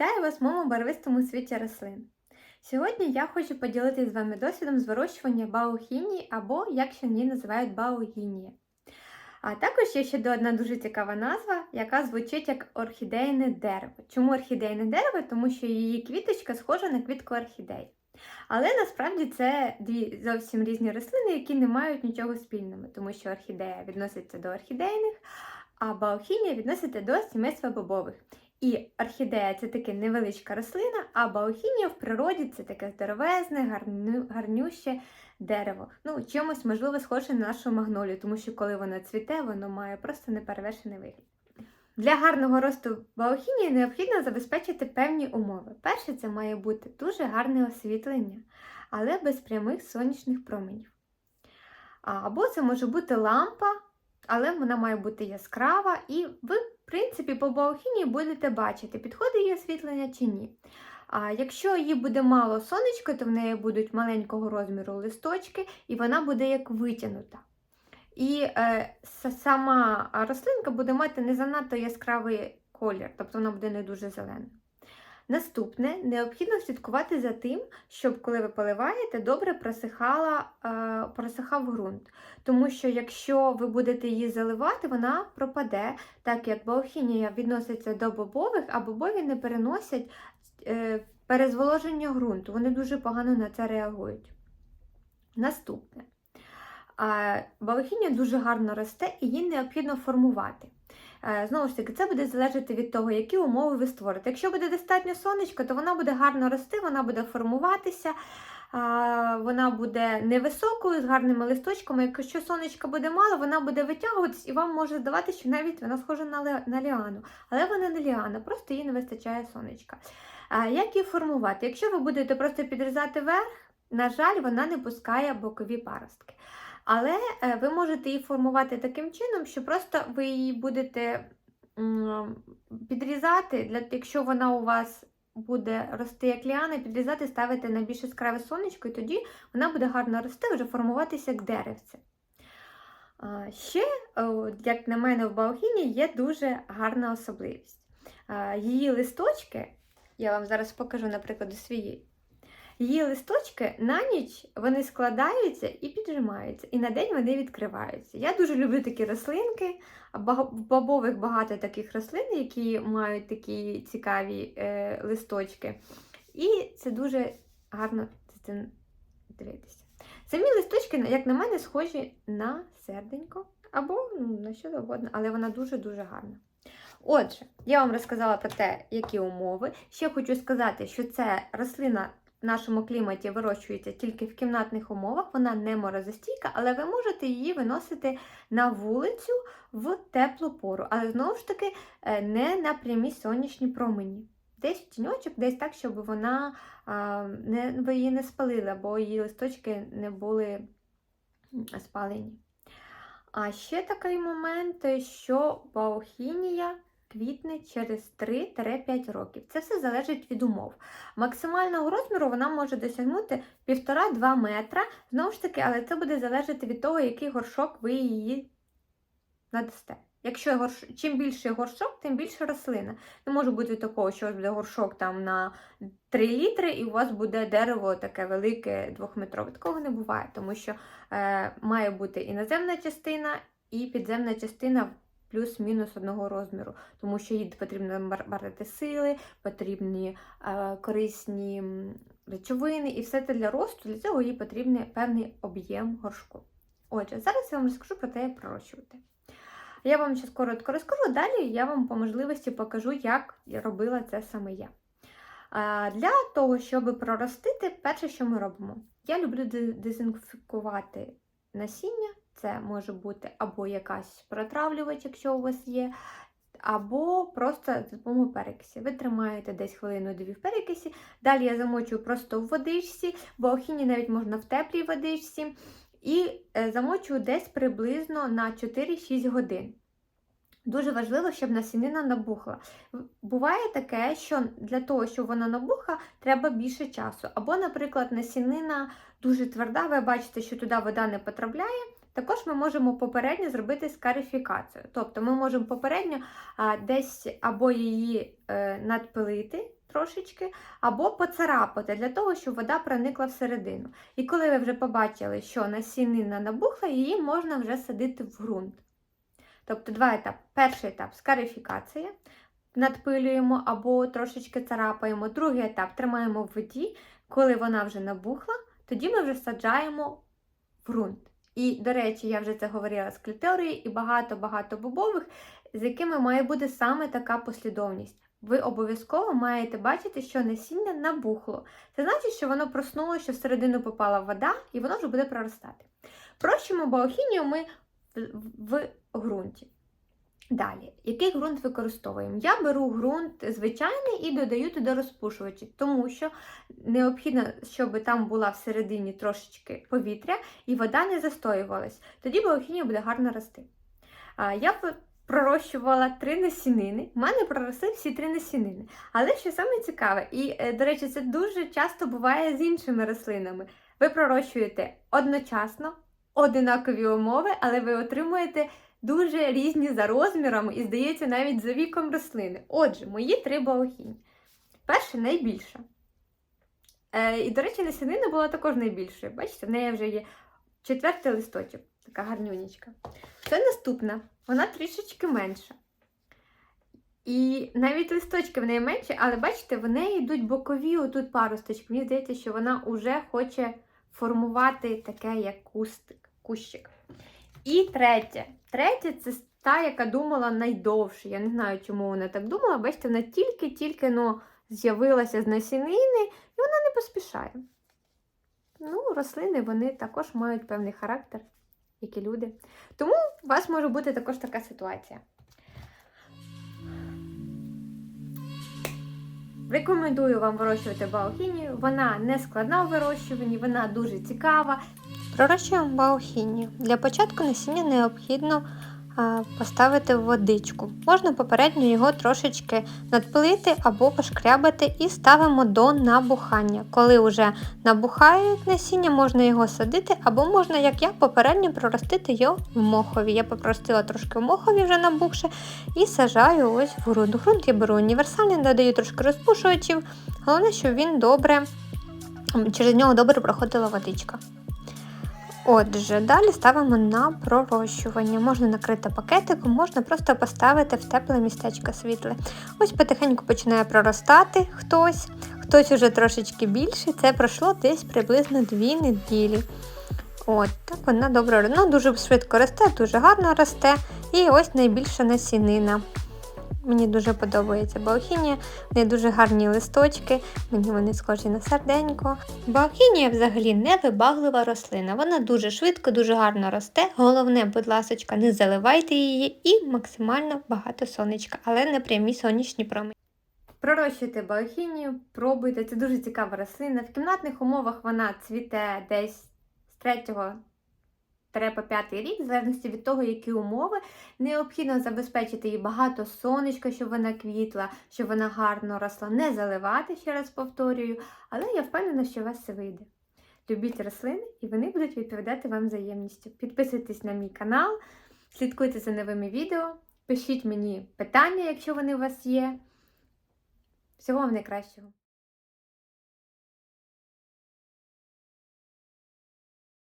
Вітаю вас в моєму барвистому світі рослин. Сьогодні я хочу поділитися з вами досвідом з вирощування баухінії або, як ще її називають, баогінія. А також є ще одна дуже цікава назва, яка звучить як орхідейне дерево. Чому орхідейне дерево? Тому що її квіточка схожа на квітку орхідеї. Але насправді це дві зовсім різні рослини, які не мають нічого спільного, тому що орхідея відноситься до орхідейних, а баохінія відноситься до сімейства бобових. І орхідея це таке невеличка рослина, а баохінія в природі це таке здоровезне, гарню, гарнюще дерево. Ну, чимось, можливо, схоже на нашу магнолію, тому що коли воно цвіте, воно має просто неперевершений вигляд. Для гарного росту баохінії необхідно забезпечити певні умови. Перше, це має бути дуже гарне освітлення, але без прямих сонячних променів. Або це може бути лампа, але вона має бути яскрава, і ви, принципі, по балхіні будете бачити, підходить її освітлення чи ні. А якщо її буде мало сонечка, то в неї будуть маленького розміру листочки, і вона буде як витягнута. І е, сама рослинка буде мати не занадто яскравий колір, тобто вона буде не дуже зелена. Наступне, необхідно слідкувати за тим, щоб коли ви поливаєте, добре просихала, е, просихав ґрунт. Тому що якщо ви будете її заливати, вона пропаде, так як баохінія відноситься до бобових, а бобові не переносять е, перезволоження ґрунту. Вони дуже погано на це реагують. Наступне. Баохінія дуже гарно росте і її необхідно формувати. Е, знову ж таки, це буде залежати від того, які умови ви створите. Якщо буде достатньо сонечка, то вона буде гарно рости, вона буде формуватися, вона буде невисокою, з гарними листочками. Якщо сонечка буде мало, вона буде витягуватись, і вам може здаватися, що навіть вона схожа на ліану. Але вона не ліана, просто їй не вистачає сонечка. Як її формувати? Якщо ви будете просто підрізати верх, на жаль, вона не пускає бокові паростки. Але е, ви можете її формувати таким чином, що просто ви її будете підрізати, для, якщо вона у вас буде рости як ліана, підрізати, ставити на більш яскраве сонечко, і тоді вона буде гарно рости, вже формуватися як деревце. Ще, як на мене, в Баохіні є дуже гарна особливість. Її листочки, я вам зараз покажу, наприклад, своєї. Її листочки на ніч вони складаються і піджимаються, і на день вони відкриваються. Я дуже люблю такі рослинки, бобових багато таких рослин, які мають такі цікаві е, листочки. І це дуже гарно дивитися. Самі листочки, як на мене, схожі на серденько або ну, на що завгодно, але вона дуже-дуже гарна. Отже, я вам розказала про те, які умови. Ще хочу сказати, що це рослина в нашому кліматі вирощується тільки в кімнатних умовах, вона не морозостійка, але ви можете її виносити на вулицю в теплу пору. Але знову ж таки е, не на прямі сонячні промені. Десь в тіньочок, десь так, щоб вона не, ви її не спалили, бо її листочки не були спалені. А ще такий момент, що баохінія квітне через 3-5 років. Це все залежить від умов. Максимального розміру вона може досягнути 1,5-2 метра. Знову ж таки, але це буде залежати від того, який горшок ви її надасте. Якщо горш... чим більше горшок, тим більше рослина. Не може бути такого, що у вас буде горшок там на 3 літри, і у вас буде дерево таке велике, двохметрове. Такого не буває, тому що е, має бути і наземна частина, і підземна частина плюс-мінус одного розміру, тому що їй потрібно барити сили, потрібні е, корисні речовини, і все це для росту, для цього їй потрібен певний об'єм горшку. Отже, зараз я вам розкажу про те, як пророщувати. Я вам зараз коротко розкажу, далі я вам по можливості покажу, як робила це саме я. Для того, щоб проростити, перше, що ми робимо, я люблю дезінфікувати насіння це може бути або якась протравлювач, якщо у вас є, або просто за допомогою перекисі. Ви тримаєте десь хвилину-дві в перекисі. Далі я замочую просто в водичці, бо охіні навіть можна в теплій водичці. І е, замочую десь приблизно на 4-6 годин. Дуже важливо, щоб насінина набухла. Буває таке, що для того, щоб вона набухла, треба більше часу. Або, наприклад, насінина дуже тверда, ви бачите, що туди вода не потрапляє, Також ми можемо попередньо зробити скарифікацію. Тобто ми можемо попередньо десь або її е, надпилити трошечки, або поцарапати для того, щоб вода проникла всередину. І коли ви вже побачили, що насінина набухла, її можна вже садити в ґрунт. Тобто два етапи. Перший етап скарифікація. Надпилюємо або трошечки царапаємо. Другий етап тримаємо в воді. Коли вона вже набухла, тоді ми вже саджаємо в ґрунт. І, до речі, я вже це говорила з клітерою і багато-багато бобових, з якими має бути саме така послідовність. Ви обов'язково маєте бачити, що насіння набухло. Це значить, що воно проснуло, що всередину попала вода, і воно вже буде проростати. Прощимо баохінію ми в ґрунті. Далі, який ґрунт використовуємо? Я беру ґрунт звичайний і додаю туди розпушувачі, тому що необхідно, щоб там була всередині трошечки повітря і вода не застоювалась. Тоді баохінія буде гарно рости. Я пророщувала три насінини. У мене проросли всі три насінини. Але що саме цікаве, і, е, до речі, це дуже часто буває з іншими рослинами. Ви пророщуєте одночасно одинакові умови, але ви отримуєте дуже різні за розмірами і, здається, навіть за віком рослини. Отже, мої три баохіні. Перша найбільша. Е, і, до речі, насінина була також найбільшою. Бачите, в неї вже є четвертий листочок, така гарнюнічка. Це наступна, вона трішечки менша. І навіть листочки в неї менші, але бачите, в неї йдуть бокові отут паросточки. Мені здається, що вона вже хоче формувати таке, як кустик, кущик. І третє. Третє це та, яка думала найдовше. Я не знаю, чому вона так думала. Бачите, вона тільки-тільки ну, з'явилася з насінини, і вона не поспішає. Ну, рослини вони також мають певний характер, як і люди. Тому у вас може бути також така ситуація. Рекомендую вам вирощувати баохінію. Вона не складна у вирощуванні, вона дуже цікава. Пророщуємо баохінію. Для початку насіння необхідно поставити в водичку. Можна попередньо його трошечки надпилити або пошкрябати і ставимо до набухання. Коли вже набухає насіння, можна його садити, або можна, як я, попередньо проростити його в мохові. Я попростила трошки в мохові вже набухше і сажаю ось в ґрунт. Грунт я беру універсальний, додаю трошки розпушувачів. Головне, щоб він добре, через нього добре проходила водичка. Отже, далі ставимо на пророщування. Можна накрити пакетиком, можна просто поставити в тепле містечко світле. Ось потихеньку починає проростати хтось, хтось уже трошечки більше. Це пройшло десь приблизно 2 неділі. От, так вона добре ну, дуже швидко росте, дуже гарно росте. І ось найбільша насінина. Мені дуже подобається баохінія, в неї дуже гарні листочки, мені вони схожі на серденько. Баохінія взагалі невибаглива рослина. Вона дуже швидко, дуже гарно росте. Головне, будь ласочка, не заливайте її і максимально багато сонечка, але не прямі сонячні промені. Пророщуйте баохінію, пробуйте, це дуже цікава рослина. В кімнатних умовах вона цвіте десь з 3 по 5 рік, в залежності від того, які умови. Необхідно забезпечити їй багато сонечка, щоб вона квітла, щоб вона гарно росла, не заливати, ще раз повторюю, але я впевнена, що у вас все вийде. Любіть рослини, і вони будуть відповідати вам взаємністю. Підписуйтесь на мій канал, слідкуйте за новими відео, пишіть мені питання, якщо вони у вас є. Всього вам найкращого!